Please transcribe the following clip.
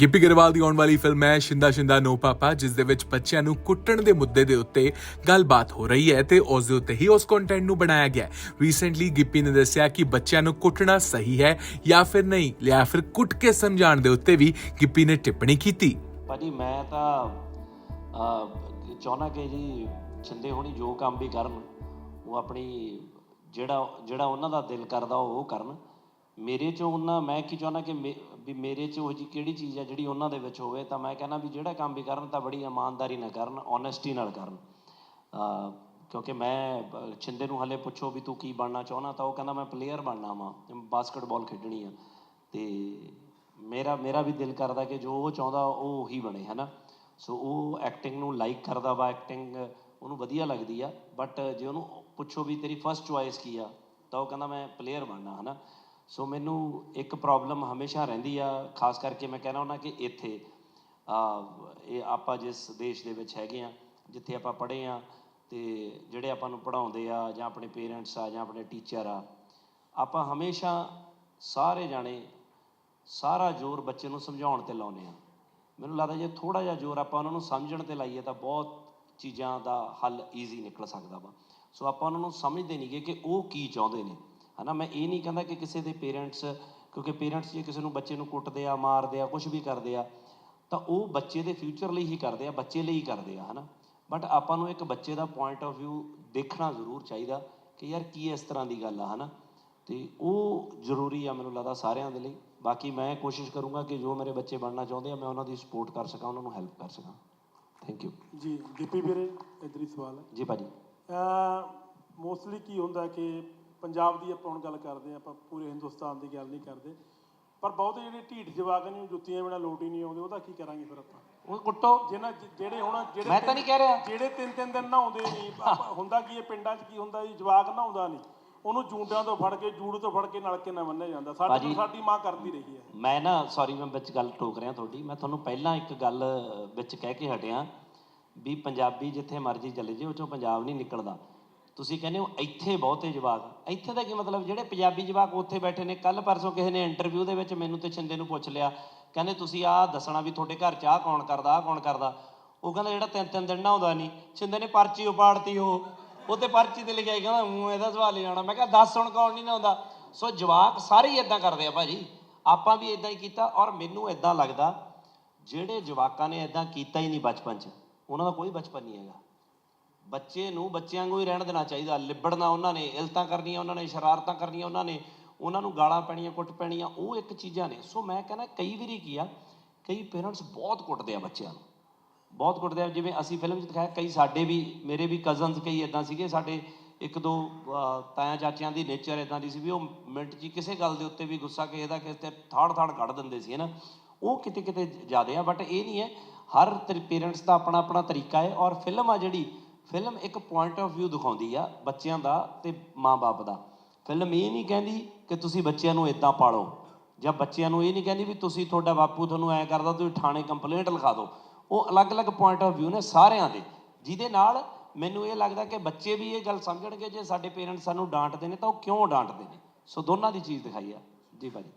ਗਿੱਪੀ ਗਰੇਵਾਲ ਦੀ ਆਉਣ ਵਾਲੀ ਫਿਲਮ ਹੈ ਸ਼ਿੰਦਾ ਸ਼ਿੰਦਾ ਨੋ ਪਾਪਾ ਜਿਸ ਦੇ ਵਿੱਚ ਬੱਚਿਆਂ ਨੂੰ ਕੁੱਟਣ ਦੇ ਮੁੱਦੇ ਦੇ ਉੱਤੇ ਗੱਲਬਾਤ ਹੋ ਰਹੀ ਹੈ ਤੇ ਉਸ ਦੇ ਉੱਤੇ ਹੀ ਉਸ ਕੰਟੈਂਟ ਨੂੰ ਬਣਾਇਆ ਗਿਆ ਰੀਸੈਂਟਲੀ ਗਿੱਪੀ ਨੇ ਦੱਸਿਆ ਕਿ ਬੱਚਿਆਂ ਨੂੰ ਕੁੱਟਣਾ ਸਹੀ ਹੈ ਜਾਂ ਫਿਰ ਨਹੀਂ ਜਾਂ ਫਿਰ ਕੁੱਟ ਕੇ ਸਮਝਾਉਣ ਦੇ ਉੱਤੇ ਵੀ ਗਿੱਪੀ ਨੇ ਟਿੱਪਣੀ ਕੀਤੀ। ਭਾਜੀ ਮੈਂ ਤਾਂ ਅਹ, ਚਾਹੁੰਦਾ ਕਿ ਜੀ ਛਿੰਦੇ ਹੋਣੀ ਜੋ ਕੰਮ ਵੀ ਕਰਨ ਉਹ ਆਪਣੀ ਜਿਹੜਾ ਜਿਹੜਾ ਉਹਨਾਂ ਦਾ ਦਿਲ ਕਰਦਾ ਉਹ ਕਰਨ। ਮੇਰੇ ਚੋਂ ਉਹਨਾਂ, ਮੈਂ ਕੀ ਚਾਹੁੰਦਾ ਕਿ ਮੇ- ਵੀ ਮੇਰੇ ਚ ਉਹ ਜੀ ਕਿਹੜੀ ਚੀਜ਼ ਆ ਜਿਹੜੀ ਉਹਨਾਂ ਦੇ ਵਿੱਚ ਹੋਵੇ, ਤਾਂ ਮੈਂ ਕਹਿੰਦਾ ਵੀ ਜਿਹੜਾ ਕੰਮ ਵੀ ਕਰਨ ਤਾਂ ਬੜੀ ਇਮਾਨਦਾਰੀ ਨਾਲ ਕਰਨ ਓਨੈਸਟੀ ਨਾਲ ਕਰਨ। ਕਿਉਂਕਿ ਮੈਂ ਛਿੰਦੇ ਨੂੰ ਹਲੇ ਪੁੱਛੋ ਵੀ ਤੂੰ ਕੀ ਬਣਨਾ ਚਾਹੁੰਦਾ, ਤਾਂ ਉਹ ਕਹਿੰਦਾ ਮੈਂ ਪਲੇਅਰ ਬਣਨਾ ਵਾਂ ਬਾਸਕਟਬਾਲ ਖੇਡਣੀ ਆ। ਤੇ ਮੇਰਾ ਮੇਰਾ ਵੀ ਦਿਲ ਕਰਦਾ ਕਿ ਜੋ ਉਹ ਚਾਹੁੰਦਾ ਉਹ ਉਹੀ ਬਣੇ, ਹਨਾ? ਸੋ ਉਹ ਐਕਟਿੰਗ ਨੂੰ ਲਾਈਕ ਕਰਦਾ ਵਾ ਐਕਟਿੰਗ ਉਹਨੂੰ ਵਧੀਆ ਲੱਗਦੀ ਆ ਬਟ ਜੇ ਉਹਨੂੰ ਪੁੱਛੋ ਵੀ ਤੇਰੀ ਫਰਸਟ ਚੁਆਇਸ ਕੀ ਆ, ਤਾਂ ਉਹ ਕਹਿੰਦਾ ਮੈਂ ਪਲੇਅਰ ਬਣਨਾ, ਹਨਾ? ਸੋ ਮੈਨੂੰ ਇੱਕ ਪ੍ਰੋਬਲਮ ਹਮੇਸ਼ਾ ਰਹਿੰਦੀ ਆ, ਖਾਸ ਕਰਕੇ ਮੈਂ ਕਹਿਣਾ ਹੁੰਦਾ ਕਿ ਇੱਥੇ ਇਹ ਆਪਾਂ ਜਿਸ ਦੇਸ਼ ਦੇ ਵਿੱਚ ਹੈਗੇ ਆ, ਜਿੱਥੇ ਆਪਾਂ ਪੜ੍ਹੇ ਆ, ਤੇ ਜਿਹੜੇ ਆਪਾਂ ਨੂੰ ਪੜ੍ਹਾਉਂਦੇ ਆ, ਜਾਂ ਆਪਣੇ ਪੇਰੈਂਟਸ ਆ, ਜਾਂ ਆਪਣੇ ਟੀਚਰ ਆ, ਆਪਾਂ ਹਮੇਸ਼ਾ ਸਾਰੇ ਜਾਣੇ ਸਾਰਾ ਜ਼ੋਰ ਬੱਚੇ ਨੂੰ ਸਮਝਾਉਣ ਤੇ ਲਾਉਨੇ ਆ। ਮੈਨੂੰ ਲੱਗਦਾ ਜੇ ਥੋੜਾ ਜਿਹਾ ਜ਼ੋਰ ਆਪਾਂ ਉਹਨਾਂ ਨੂੰ ਸਮਝਣ ਤੇ ਲਾਈਏ ਤਾਂ ਬਹੁਤ ਚੀਜ਼ਾਂ ਦਾ ਹੱਲ ਈਜ਼ੀ ਨਿਕਲ ਸਕਦਾ ਵਾ। ਸੋ ਆਪਾਂ ਉਹਨਾਂ ਨੂੰ ਸਮਝਦੇ ਨਹੀਂਗੇ ਕਿ ਉਹ ਕੀ ਚਾਹੁੰਦੇ ਨੇ। ਹਨਾ ਮੈਂ ਇਹ ਨਹੀਂ ਕਹਿੰਦਾ ਕਿ ਕਿਸੇ ਦੇ ਪੇਰੈਂਟਸ ਕਿਉਂਕਿ ਪੇਰੈਂਟਸ ਜੇ ਕਿਸੇ ਨੂੰ ਬੱਚੇ ਨੂੰ ਕੁੱਟਦੇ ਆ ਮਾਰਦੇ ਆ ਕੁਝ ਵੀ ਕਰਦੇ ਆ ਤਾਂ ਉਹ ਬੱਚੇ ਦੇ ਫਿਊਚਰ ਲਈ ਹੀ ਕਰਦੇ ਆ ਬੱਚੇ ਲਈ ਹੀ ਕਰਦੇ ਆ ਹਨਾ। ਬਟ ਆਪਾਂ ਨੂੰ ਇੱਕ ਬੱਚੇ ਦਾ ਪੁਆਇੰਟ ਆਫ View ਦੇਖਣਾ ਜ਼ਰੂਰ ਚਾਹੀਦਾ ਕਿ ਯਾਰ ਕੀ ਇਸ ਤਰ੍ਹਾਂ ਦੀ ਗੱਲ ਆ ਹਨਾ। ਤੇ ਉਹ ਜ਼ਰੂਰੀ ਆ ਮੈਨੂੰ ਲੱਗਦਾ ਸਾਰਿਆਂ ਦੇ ਲਈ। ਬਾਕੀ ਮੈਂ ਕੋਸ਼ਿਸ਼ ਕਰੂੰਗਾ ਕਿ ਜੋ ਮੇਰੇ ਬੱਚੇ ਬਣਨਾ ਚਾਹੁੰਦੇ ਆ ਮੈਂ ਉਹਨਾਂ ਦੀ ਸਪੋਰਟ ਕਰ ਸਕਾਂ ਉਹਨਾਂ ਨੂੰ ਹੈਲਪ ਕਰ ਸਕਾਂ। ਥੈਂਕ ਯੂ ਜੀ ਦੀਪੀ ਵੀਰੇ ਇੱਧਰ ਹੀ ਸਵਾਲ ਹੈ। ਜੀ ਭਾਜੀ। ਮੋਸਟਲੀ ਕੀ ਹੁੰਦਾ ਕਿ ਪੰਜਾਬ ਦੀ ਆਪਾਂ ਹੁਣ ਗੱਲ ਕਰਦੇ ਹਾਂ ਆਪਾਂ ਪੂਰੇ ਹਿੰਦੁਸਤਾਨ ਦੀ ਗੱਲ ਨਹੀਂ ਕਰਦੇ। ਪਰ ਬਹੁਤੇ ਜਿਹੜੇ ਢੀਠ ਜਵਾਕ ਨੇ ਜੁੱਤੀਆਂ ਬਿਨਾ ਲੋਟ ਹੀ ਨਹੀਂ ਆਉਂਦੇ ਉਹਦਾ ਕੀ ਕਰਾਂਗੇ ਫਿਰ ਆਪਾਂ? ਉਹ ਕੁੱਟੋ ਜਿਹਨਾਂ ਜਿਹੜੇ ਹੁਣ ਜਿਹੜੇ ਮੈਂ ਤਾਂ ਨਹੀਂ ਕਹਿ ਰਿਹਾ। ਜਿਹੜੇ ਤਿੰਨ ਤਿੰਨ ਦਿਨ ਨਹਾਉਂਦੇ ਨਹੀਂ ਹੁੰਦਾ ਕੀ ਇਹ ਪਿੰਡਾਂ 'ਚ ਕੀ ਹੁੰਦਾ ਜੀ ਜਵਾਕ ਨਹਾਉਂਦਾ ਨਹੀਂ। ਉਹਨੂੰ ਜੂੰਡਿਆਂ ਤੋਂ ਫੜ ਕੇ ਜੂੜ ਤੋਂ ਫੜ ਕੇ ਨਲਕੇ ਨਾਲ ਬੰਨਿਆ ਜਾਂਦਾ। ਸਾਡੇ ਸਾਡੀ ਮਾਂ ਕਰਦੀ ਰਹੀ ਹੈ। ਮੈਂ ਨਾ ਸੌਰੀ ਮੈਂ ਵਿੱਚ ਗੱਲ ਟੋਕ ਰਿਹਾ ਤੁਹਾਡੀ। ਮੈਂ ਤੁਹਾਨੂੰ ਪਹਿਲਾਂ ਇੱਕ ਗੱਲ ਵਿੱਚ ਕਹਿ ਕੇ ਹਟਿਆ ਵੀ ਪੰਜਾਬੀ ਜਿੱਥੇ ਮਰਜ਼ੀ ਚਲੇ ਜੇ ਉਹ ਚੋਂ ਪੰਜਾਬ ਨਹੀਂ ਨਿਕਲਦਾ। ਤੁਸੀਂ ਕਹਿੰਦੇ ਹੋ ਇੱਥੇ ਬਹੁਤੇ ਜਵਾਕ। ਇੱਥੇ ਦਾ ਕੀ ਮਤਲਬ? ਜਿਹੜੇ ਪੰਜਾਬੀ ਜਵਾਕ ਉੱਥੇ ਬੈਠੇ ਨੇ ਕੱਲ ਪਰਸੋਂ ਕਿਸੇ ਨੇ ਇੰਟਰਵਿਊ ਦੇ ਵਿੱਚ ਮੈਨੂੰ ਤੇ ਛਿੰਦੇ ਨੂੰ ਪੁੱਛ ਲਿਆ, ਕਹਿੰਦੇ ਤੁਸੀਂ ਆਹ ਦੱਸਣਾ ਵੀ ਤੁਹਾਡੇ ਘਰ ਚ ਆਹ ਕੌਣ ਕਰਦਾ, ਆਹ ਕੌਣ ਕਰਦਾ? ਉਹ ਕਹਿੰਦਾ ਜਿਹੜਾ ਤਿੰਨ ਤਿੰਨ ਦਿਨ ਨਾ ਨਹਾਉਂਦਾ ਨਹੀਂ ਛਿੰਦੇ ਨੇ ਪਰਚੀ ਉਪਾੜਤੀ ਉਹ। ਉਹਤੇ ਪਰਚੀ ਤੇ ਲਿਖਿਆ ਕਹਿੰਦਾ ਹੂੰ, ਇਹਦਾ ਸਵਾਲ ਹੀ ਜਾਣਾ ਮੈਂ ਕਿਹਾ, ਦੱਸ ਹੁਣ ਕੌਣ ਨਹੀਂ ਨਾ ਆਉਂਦਾ। ਸੋ ਜਵਾਕ ਸਾਰੇ ਹੀ ਇਦਾਂ ਕਰਦੇ ਆ ਭਾਜੀ। ਆਪਾਂ ਵੀ ਇਦਾਂ ਹੀ ਕੀਤਾ ਔਰ ਮੈਨੂੰ ਇਦਾਂ ਲੱਗਦਾ, ਜਿਹੜੇ ਜਵਾਕਾਂ ਨੇ ਇਦਾਂ ਕੀਤਾ ਹੀ ਨਹੀਂ ਬਚਪਨ 'ਚ, ਉਹਨਾਂ ਦਾ ਕੋਈ ਬਚਪਨ ਨਹੀਂ ਹੈਗਾ। ਬੱਚੇ ਨੂੰ ਬੱਚਿਆਂ ਵਾਂਗੂ ਹੀ ਰਹਿਣ ਦੇਣਾ ਚਾਹੀਦਾ, ਲਿਬੜਨਾ ਉਹਨਾਂ ਨੇ, ਇਲਤਾਂ ਕਰਨੀਆਂ ਉਹਨਾਂ ਨੇ, ਸ਼ਰਾਰਤਾਂ ਕਰਨੀਆਂ ਉਹਨਾਂ ਨੇ, ਉਹਨਾਂ ਨੂੰ ਗਾਲਾਂ ਪੈਣੀਆਂ, ਕੁੱਟ ਪੈਣੀਆਂ, ਉਹ ਇੱਕ ਚੀਜ਼ਾਂ ਨੇ। ਸੋ ਮੈਂ ਕਹਿੰਦਾ ਕਈ ਵਾਰੀ ਕੀ ਆ, ਕਈ ਪੇਰੈਂਟਸ ਬਹੁਤ ਕੁੱਟਦੇ ਆ ਬੱਚਿਆਂ ਨੂੰ। ਬਹੁਤ ਕੁੱਟਦੇ ਆ, ਜਿਵੇਂ ਅਸੀਂ ਫਿਲਮ 'ਚ ਦਿਖਾਇਆ, ਕਈ ਸਾਡੇ ਵੀ, ਮੇਰੇ ਵੀ ਕਜ਼ਨਸ ਕਈ ਇਦਾਂ ਸੀਗੇ, ਸਾਡੇ ਇੱਕ ਦੋ ਤਾਇਆ ਚਾਚਿਆਂ ਦੀ ਨੇਚਰ ਇਦਾਂ ਦੀ ਸੀ ਵੀ ਉਹ ਮਿੰਟ 'ਚ ਕਿਸੇ ਗੱਲ ਦੇ ਉੱਤੇ ਵੀ ਗੁੱਸਾ ਕਿਸੇ ਦਾ ਕਿਸੇ ਤੇ ਥਾੜ ਥਾੜ ਕੱਢ ਦਿੰਦੇ ਸੀ ਨਾ ਉਹ ਕਿਤੇ ਕਿਤੇ ਜ਼ਿਆਦੇ ਆ ਬਟ ਇਹ ਨਹੀਂ ਹੈ, ਹਰ ਪੇਰੈਂਟਸ ਦਾ ਆਪਣਾ ਆਪਣਾ ਤਰੀਕਾ ਹੈ ਔਰ ਫਿਲਮ ਆ ਜਿਹੜੀ ਫਿਲਮ ਇੱਕ ਪੁਆਇੰਟ ਆਫ View ਦਿਖਾਉਂਦੀ ਆ ਬੱਚਿਆਂ ਦਾ ਤੇ ਮਾਂ-ਬਾਪ ਦਾ। ਫਿਲਮ ਇਹ ਨਹੀਂ ਕਹਿੰਦੀ ਕਿ ਤੁਸੀਂ ਬੱਚਿਆਂ ਨੂੰ ਇਦਾਂ ਪਾਲੋ ਜਾਂ ਬੱਚਿਆਂ ਨੂੰ ਇਹ ਨਹੀਂ ਕਹਿੰਦੀ ਵੀ ਤੁਸੀਂ ਤੁਹਾਡਾ ਬਾਪੂ ਤੁਹਾਨੂੰ ਐ ਕਰਦਾ ਤੁਸੀਂ ਥਾਣੇ ਕੰਪਲੇਂਟ ਲਿਖਾ ਦਿਓ। ਉਹ ਅਲੱਗ-ਅਲੱਗ ਪੁਆਇੰਟ ਆਫ View ਨੇ ਸਾਰਿਆਂ ਦੇ। ਜਿਹਦੇ ਨਾਲ ਮੈਨੂੰ ਇਹ ਲੱਗਦਾ ਕਿ ਬੱਚੇ ਵੀ ਇਹ ਗੱਲ ਸਮਝਣਗੇ ਜੇ ਸਾਡੇ ਪੇਰੈਂਟਸ ਸਾਨੂੰ ਡਾਂਟਦੇ ਨੇ ਤਾਂ ਉਹ ਕਿਉਂ ਡਾਂਟਦੇ ਨੇ। ਸੋ ਦੋਨਾਂ ਦੀ ਚੀਜ਼ ਦਿਖਾਈ ਆ। ਜੀ ਭਾਜੀ।